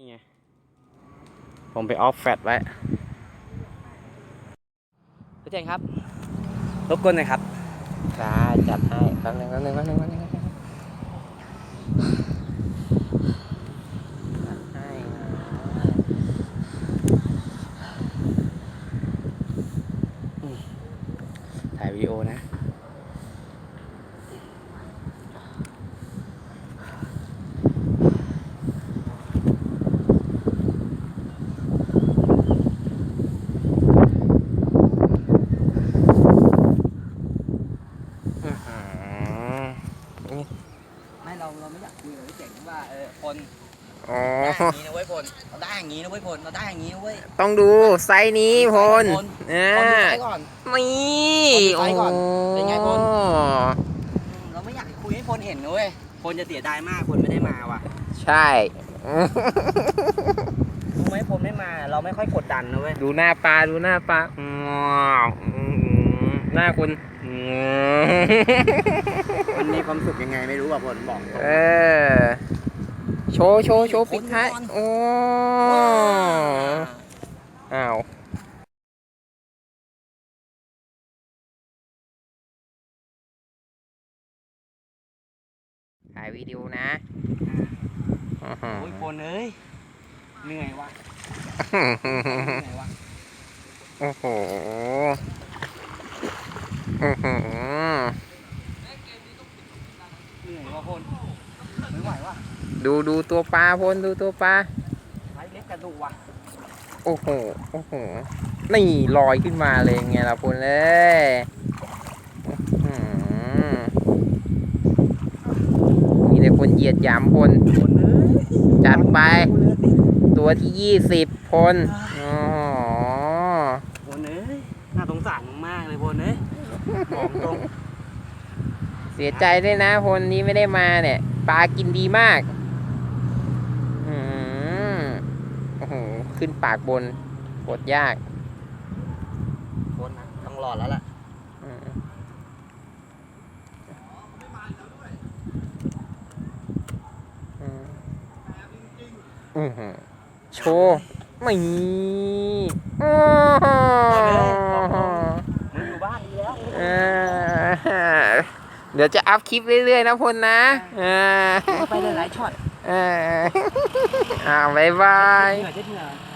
นี่ไง ผมไปออฟแฟตไว้พี่เจงครับรบกวนหน่อยครับได้จัดให้แป๊บนึงแป๊บนึงแป๊บนึงแป๊บนึงแป๊บนึงจัดให้นะอืมถ่ายวิดีโอนะ อื้อหือนี่ ไม่ เราเราไม่อยากคุยกับพี่เจ๋งว่าเออพลอ๋อ ได้อย่างนี้นะเว้ยพลเราได้อย่างนี้นะเว้ยพลเราได้อย่างนี้นะเว้ยต้องดูไซส์นี้พลพลอ่าพลดูไซส์ก่อน นี่พลดูไซส์ก่อนเป็นไงพลโอ้อืมเราไม่อยากคุยให้พลเห็นนะเว้ยพลจะเสียดายมากพลไม่ได้มาว่ะใช่ รู้ไหมพลไม่มา เราไม่ค่อยกดดันนะเว้ยดูหน้าปลาดูหน้าปลาอืมหน้าคุณอื มมันมีความสุขยังไงไม่รู้อะพลบอกตรง เออ โชว์โชว์โชว์ปิดท้ายคนก่อน โอ้อ้าวถ่ายวิดีโอนะอื้อหือโอ้ยพลเอ้ยเหนื่อยว่ะเหนื่อยว่ะโอ้โห อื้อหือเหนื่อยว่ะพลไม่ไหวว่ะดูดูตัวปลาพลดูตัวปลาไม้เล็กกระดูกว่ะโอ้โหโอ้โหนี่ลอยขึ้นมาเลยไงล่ะพลเลยอื้อหือมีแต่คนเหยียดหยามพลพลเอ้ยจัดไป ตัวที่ยี่สิบพลอ๋อพลเอ้ยน่าสงสารมึงมากเลยพลเอ้ย บอกตรงเสียใจด้วยนะพลนี้ไม่ได้มาเนี่ยปลากินดีมากอืมโอ้โหขึ้นปากบนกดยากพลนะต้องรอดแล้วล่ะอืมอืมอื้อหือโชว์ไม่อ้ เออเดี๋ยวจะอัพคลิปเรื่อยๆนะพลนะเออไปหลายๆช็อตเอออ่าบ๊ายบายเหนื่อยจะเหนื่อย